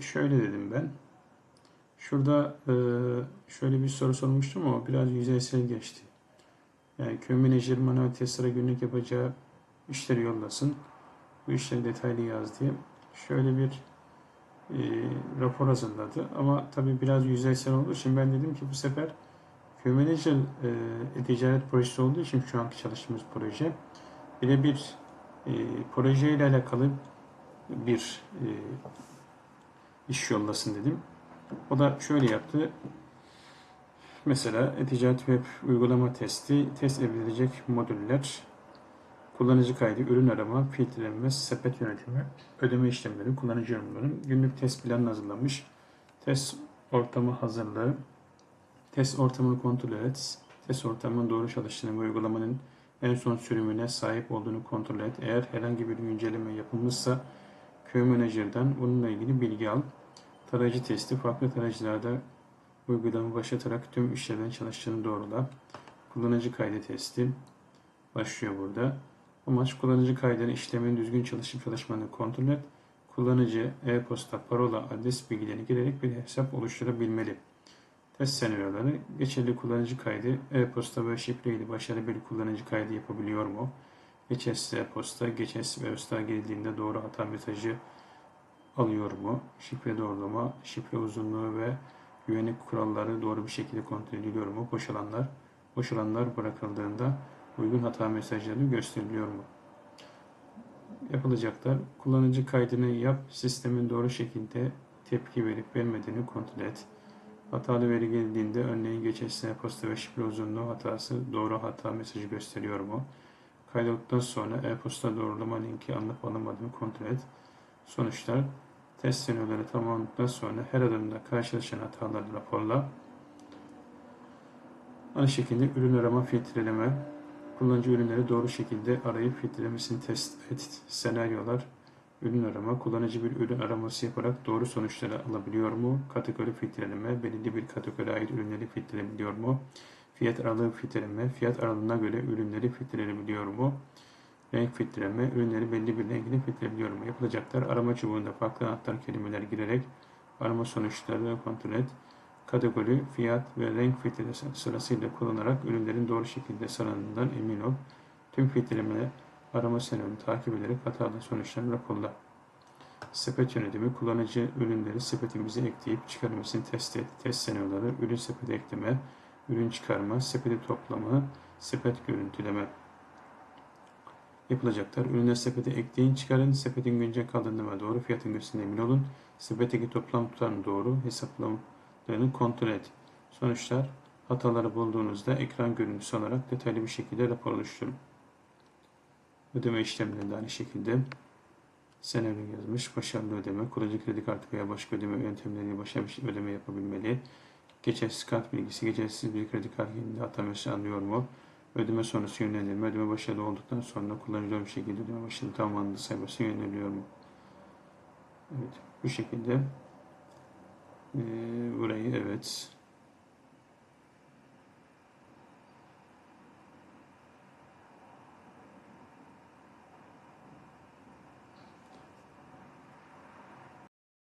Şöyle dedim ben. Şurada e, şöyle bir soru sormuştum ama biraz yüzeysel geçti. Yani köy menajer manuel testere günlük yapacağı işleri yollasın. Bu işleri detaylı yaz diye. Şöyle bir e, rapor hazırladı. Ama tabii biraz yüzeysel olduğu için ben dedim ki bu sefer köy menajer e, e-ticaret projesi olduğu için şu anki çalıştığımız proje birebir e, projeyle alakalı bir e, iş yollasın dedim. O da şöyle yaptı. Mesela e-ticaret web uygulama testi, test edilecek modüller, kullanıcı kaydı, ürün arama, filtreleme, sepet yönetimi, ödeme işlemleri, kullanıcı yorumları, günlük test planı hazırlamış, test ortamı hazırlığı, test ortamını kontrol et, test ortamının doğru çalıştığını ve uygulamanın en son sürümüne sahip olduğunu kontrol et. Eğer herhangi bir güncelleme yapılmışsa köy menajerden bununla ilgili bilgi al. Tarayıcı testi farklı tarayıcılarda uygulama başlatarak tüm işlerden çalıştığını doğrula. Kullanıcı kaydı testi başlıyor burada. Amaç kullanıcı kaydının işlemin düzgün çalışıp çalışmadığını kontrol et. Kullanıcı e-posta, parola, adres bilgilerini girerek bir hesap oluşturabilmeli. Test senaryoları geçerli kullanıcı kaydı e-posta ve şifre ile başarılı bir kullanıcı kaydı yapabiliyor mu? Geçersiz e-posta, geçersiz e-posta geldiğinde doğru hata mesajı alıyor mu? Şifre doğrulama, şifre uzunluğu ve güvenlik kuralları doğru bir şekilde kontrol ediliyor mu? Boşalanlar, boşalanlar bırakıldığında uygun hata mesajları gösteriliyor mu? Yapılacaklar. Kullanıcı kaydını yap, sistemin doğru şekilde tepki verip vermediğini kontrol et. Hatalı veri geldiğinde örneğin geçersiz e-posta ve şifre uzunluğu hatası doğru hata mesajı gösteriyor mu? Kaydolduktan sonra e-posta doğrulama linki alınıp alınmadığını kontrol et. Sonuçlar test senaryoları tamamlandıktan sonra her adımda karşılaşan hataları raporla. Aynı şekilde ürün arama filtreleme, kullanıcı ürünleri doğru şekilde arayıp filtrelemesini test et. Senaryolar, ürün arama, kullanıcı bir ürün araması yaparak doğru sonuçları alabiliyor mu? Kategori filtreleme, belirli bir kategoriye ait ürünleri filtrelebiliyor mu? Fiyat aralığı filtreleme, fiyat aralığına göre ürünleri filtrelebiliyor mu? Renk filtreleme, ürünleri belli bir renkle filtrelebiliyor mu? Yapılacaklar arama çubuğunda farklı anahtar kelimeler girerek arama sonuçlarını kontrol et. Kategori, fiyat ve renk filtresi sırasıyla kullanarak ürünlerin doğru şekilde sıralandığından emin ol. Tüm filtrelemeler arama senaryounu takip ederek hatalı sonuçlarını raporla. Sepet yönetimi, kullanıcı ürünleri sepetimize ekleyip çıkarmasını test et. Test senaryoları, ürün sepete ekleme, ürün çıkarma, sepeti toplama, sepet görüntüleme yapılacaklar. Ürünleri sepete ekleyin, çıkarın. Sepetin güncel kaldığında ve doğru fiyatın gösterdiğine emin olun. Sepetteki toplam tutarını doğru hesaplamalarını kontrol et. Sonuçlar hataları bulduğunuzda ekran görüntüsü olarak detaylı bir şekilde rapor oluşturun. Ödeme işlemlerinde aynı şekilde senaryo yazmış. Başarılı ödeme, kullanıcı kredi kartı veya başka ödeme yöntemleriyle başarılı bir ödeme yapabilmeli. Geçersiz kart bilgisi, geçersiz bir kredi kartı yerinde hata mesajı alıyor mu? Ödeme sonrası yönlendirme, ödeme başarılı olduktan sonra kullanıcı bir şekilde ödeme başarılı tamamlandı sayfası yöneliyor mu? Evet, bu şekilde ee, burayı evet